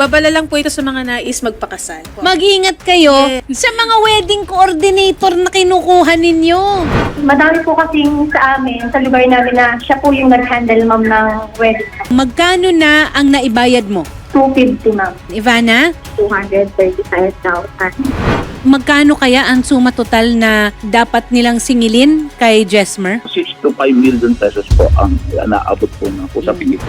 Babala lang po ito sa mga nais magpakasal. Mag-ingat kayo sa mga wedding coordinator na kinukuha ninyo. Madami po kasing sa amin, sa lugar namin na siya po yung nag-handle ma'am ng wedding. Magkano na ang naibayad mo? 250 ma'am. Ivana, 235,000. magkano kaya ang suma total na dapat nilang singilin kay Jesmer? 6 to 5 million pesos po ang naabot po ng usapin ito.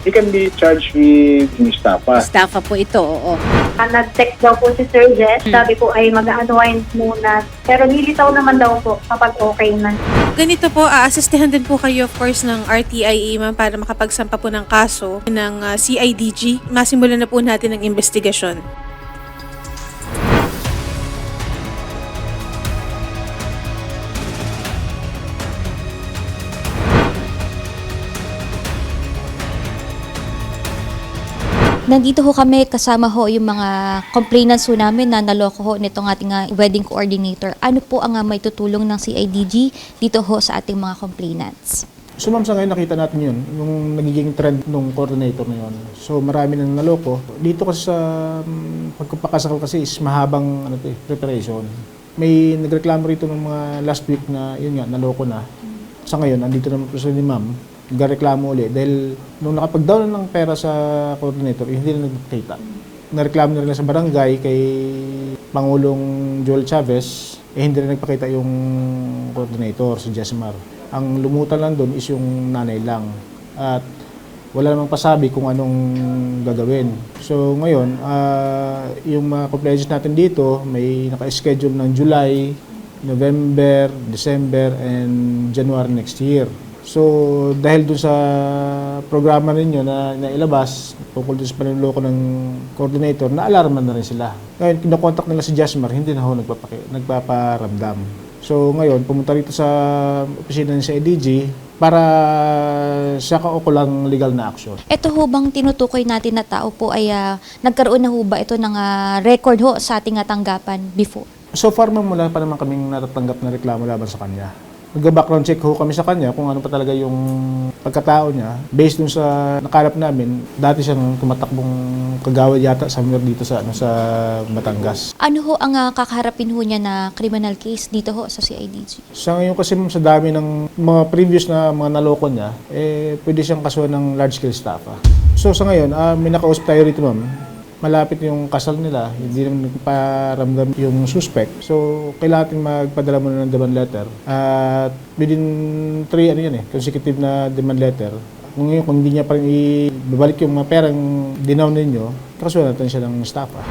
He can be charged with Mustafa. Staffa po ito, oo. Ah, Nag-text daw po si Sir Jess, sabi po ay mag-unwind muna. Pero nilitaw naman daw po kapag okay na. Ganito po, aasistehan din po kayo of course ng RTIE ma'am para makapagsampa po ng kaso ng ah, CIDG. Masimulan na po natin ang investigasyon. Nandito ho kami kasama ho yung mga complainants ho namin na naloko ho nitong ating ah, wedding coordinator. Ano po ang ah, may tutulong ng CIDG dito ho sa ating mga complainants? So ma'am, sa ngayon nakita natin yun, yung nagiging trend ng coordinator na yun. So marami nang naloko. Dito kasi sa um, pagpapakasakal kasi is mahabang ano to, eh, preparation. May nagreklamo rito ng mga last week na yun nga, naloko na. Sa ngayon, andito naman po sila ni ma'am, nagreklamo ulit. Dahil nung nakapag-down na ng pera sa coordinator, eh, hindi na nagkita. Nareklamo na rin sa barangay kay Pangulong Joel Chavez, eh hindi na nagpakita yung coordinator, si Jesmar. Ang lumutan lang doon is yung nanay lang. At wala namang pasabi kung anong gagawin. So ngayon, ah, yung mga compliance natin dito, may naka-schedule ng July, November, December, and January next year. So dahil doon sa programa ninyo na nailabas tungkol doon sa panluloko ng coordinator, na-alarman na rin sila. Ngayon, kinokontak nila si Jasmar, hindi na ho nagpapaki, nagpaparamdam. So ngayon, pumunta rito sa opisina ng CIDG para siya kaukulang legal na action. Ito ho bang tinutukoy natin na tao po ay ah, nagkaroon na ho ba ito ng ah, record ho sa ating ah, tanggapan before? So far, ma'am, wala pa naman kaming natatanggap na reklamo laban sa kanya. Nag-background check ho kami sa kanya kung ano pa talaga yung pagkatao niya. Based dun sa nakalap namin, dati siyang tumatakbong kagawad yata somewhere dito sa, ano, sa Batangas. Ano ho ang ah, kakaharapin ho niya na criminal case dito ho sa CIDG? Sa ngayon kasi sa dami ng mga previous na mga naloko niya, eh, pwede siyang kasuhan ng large-scale estafa. So sa ngayon, ah, may nakausap tayo rito ma'am. Malapit yung kasal nila, hindi naman nagparamdam yung suspect. So, kailangan natin magpadala muna ng demand letter. At within three, ano yan eh, consecutive na demand letter. Kung, ngayon, kung hindi niya pa rin ibabalik yung mga perang dinaw ninyo, kasuhan natin siya ng estafa.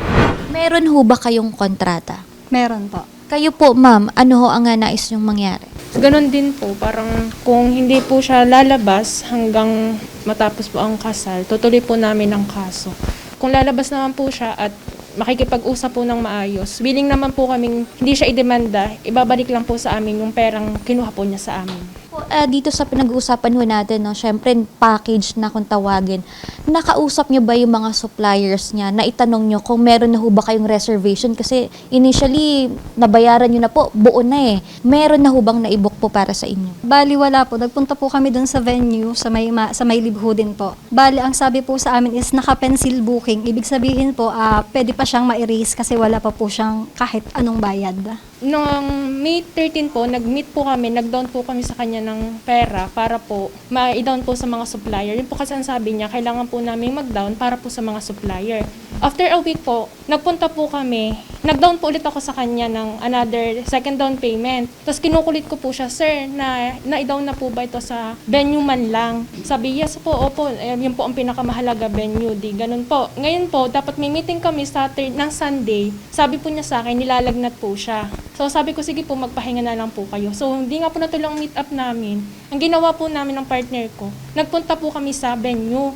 Meron ho ba kayong kontrata? Meron po. Kayo po, ma'am, ano ho ang ah, nais yung mangyari? Ganon din po, parang kung hindi po siya lalabas hanggang matapos po ang kasal, tutuloy po namin ang kaso. Kung lalabas naman po siya at makikipag-usap po ng maayos, willing naman po kaming hindi siya idemanda, ibabalik lang po sa amin yung perang kinuha po niya sa amin. Po, ah, dito sa pinag-uusapan ho natin, no, syempre package na kung tawagin, nakausap niyo ba yung mga suppliers niya na itanong niyo kung meron na ho ba kayong reservation? Kasi initially, nabayaran niyo na po, buo na eh. Meron na ho bang naibok po para sa inyo? Bali wala po. Nagpunta po kami dun sa venue sa may ma- sa may libho din po. Bali ang sabi po sa amin is naka-pencil booking. Ibig sabihin po ah pwede pa siyang ma-erase kasi wala pa po siyang kahit anong bayad. Noong May 13 po, nag-meet po kami, nag-down po kami sa kanya ng pera para po ma-down po sa mga supplier. Yun po kasi ang sabi niya, kailangan po namin mag-down para po sa mga supplier. After a week po, nagpunta po kami, nag-down po ulit ako sa kanya ng another second down payment. Tapos kinukulit ko po siya, Sir, na na-down na po ba ito sa venue man lang? Sabi, yes po, opo, eh, yun po ang pinakamahalaga venue, di ganun po. Ngayon po, dapat may meeting kami Saturday, ng Sunday. Sabi po niya sa akin, nilalagnat po siya. So sabi ko, sige po, magpahinga na lang po kayo. So hindi nga po natuloy ang meet up namin. Ang ginawa po namin ng partner ko, nagpunta po kami sa venue.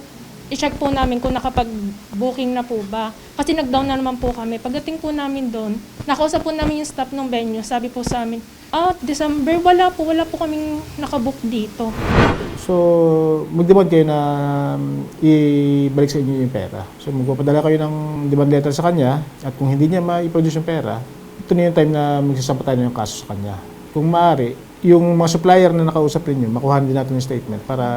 I-check po namin kung nakapag-booking na po ba. Kasi nag-down na naman po kami. Pagdating po namin doon, nakausap po namin yung staff ng venue. Sabi po sa amin, ah, December, wala po, wala po kaming nakabook dito. So, mag-demand kayo na um, ibalik sa inyo yung pera. So, magpapadala kayo ng demand letter sa kanya at kung hindi niya ma-produce yung pera, ito na yung time na magsasampa tayo ng kaso sa kanya. Kung maaari, yung mga supplier na nakausap rin yun, makuha din natin yung statement para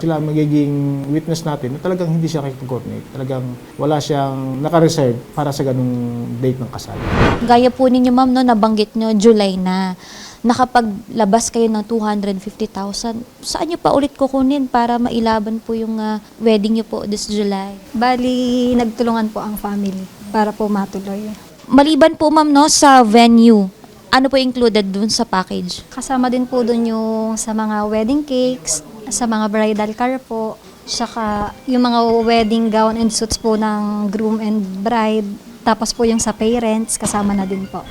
sila magiging witness natin na talagang hindi siya nakikipag-coordinate. Talagang wala siyang naka-reserve para sa ganung date ng kasal. Gaya po ninyo ma'am, no, nabanggit nyo, July na. Nakapaglabas kayo ng 250,000. Saan nyo pa ulit kukunin para mailaban po yung ah, wedding nyo po this July? Bali, nagtulungan po ang family para po matuloy. Maliban po ma'am no, sa venue, ano po included dun sa package? Kasama din po doon yung sa mga wedding cakes, sa mga bridal car po, saka yung mga wedding gown and suits po ng groom and bride, tapos po yung sa parents, kasama na din po.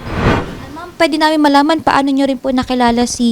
Ma'am, pwede namin malaman paano nyo rin po nakilala si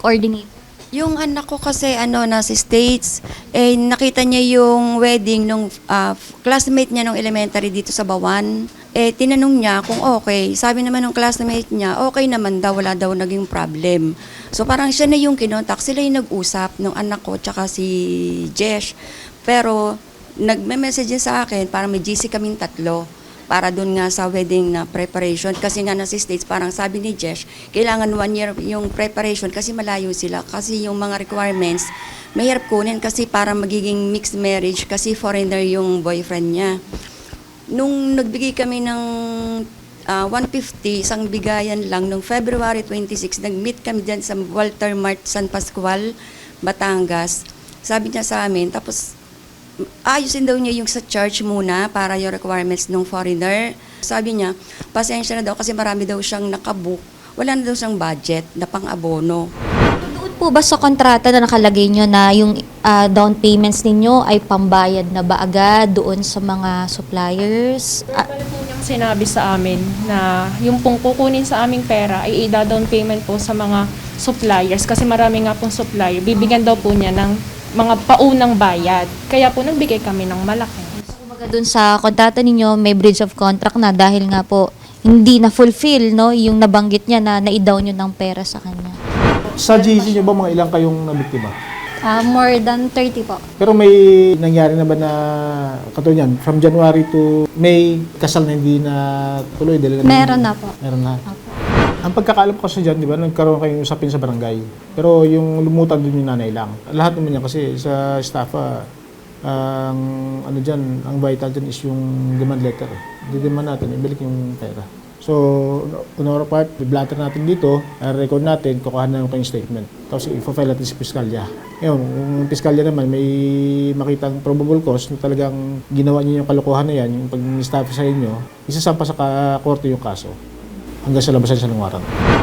coordinator? Yung anak ko kasi ano nasa States, eh nakita niya yung wedding nung ah, classmate niya nung elementary dito sa Bawan. Eh tinanong niya kung okay. Sabi naman ng classmate niya, okay naman daw, wala daw naging problem. So parang siya na yung kinontak, sila yung nag-usap nung anak ko tsaka si Jesh. Pero nagme-message niya sa akin, parang may GC kaming tatlo para doon nga sa wedding na preparation. Kasi nga nasa States, parang sabi ni Jesh, kailangan one year yung preparation kasi malayo sila. Kasi yung mga requirements, mahirap kunin kasi para magiging mixed marriage kasi foreigner yung boyfriend niya. Nung nagbigay kami ng ah, 150, isang bigayan lang, nung February 26, nag-meet kami dyan sa Walter Mart San Pascual, Batangas. Sabi niya sa amin, tapos ayusin daw niya yung sa church muna para yung requirements ng foreigner. Sabi niya, pasensya na daw kasi marami daw siyang nakabook. Wala na daw siyang budget na pang-abono. Doon po ba sa kontrata na nakalagay nyo na yung ah, down payments ninyo ay pambayad na ba agad doon sa mga suppliers? Ah, Verbal po niyang sinabi sa amin na yung pong kukunin sa aming pera ay i-down payment po sa mga suppliers kasi marami nga pong supplier. Bibigyan daw po niya ng mga paunang bayad. Kaya po nagbigay kami ng malaki. Kumbaga dun sa kontrata ninyo, may bridge of contract na dahil nga po hindi na fulfill no yung nabanggit niya na naidown nyo ng pera sa kanya. Sa GC nyo ba mga ilang kayong nabiktima? Ah, more than 30 po. Pero may nangyari na ba na katulad yan, from January to May, kasal na hindi na tuloy? Dahil Meron na po. Meron na. Ang pagkakaalam ko kasi dyan, di ba, nagkaroon kayong usapin sa barangay. Pero yung lumutan dun yung nanay lang. Lahat naman yan kasi sa staff, ah, ang ano dyan, ang vital dyan is yung demand letter. Didiman natin, ibalik yung pera. So, on our part, i-blatter natin dito, record natin, kukuha na yung kayong statement. Tapos i-file natin sa piskalya. Ngayon, yung piskalya naman, may makitang probable cause na talagang ginawa niyo yung kalokohan na yan, yung pag-staff sa inyo, isasampa sa korte yung kaso hanggang sa labasan siya ng.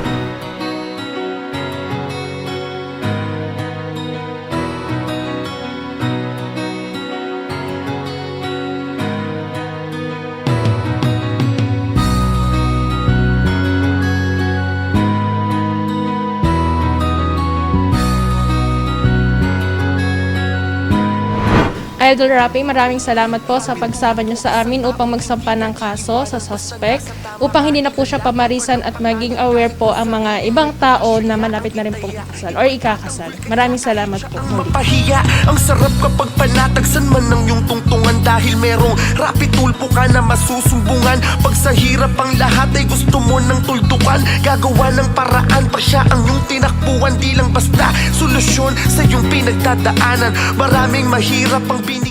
Idol Rapi, maraming salamat po sa pagsama niyo sa amin upang magsampa ng kaso sa suspect. Upang hindi na po siya pamarisan at maging aware po ang mga ibang tao na malapit na rin pong kasal or ikakasal. Maraming salamat po. Mapahiya Ang sarap kapag panatagsan man ng iyong tungtungan Dahil merong rapid tulpo ka na masusumbungan. Pag sa hirap ang lahat ay gusto mo ng tuldukan. Gagawa ng paraan pa siya ang iyong tinakbuhan. Di lang basta solusyon sa iyong pinagdadaanan. Maraming mahirap ang bin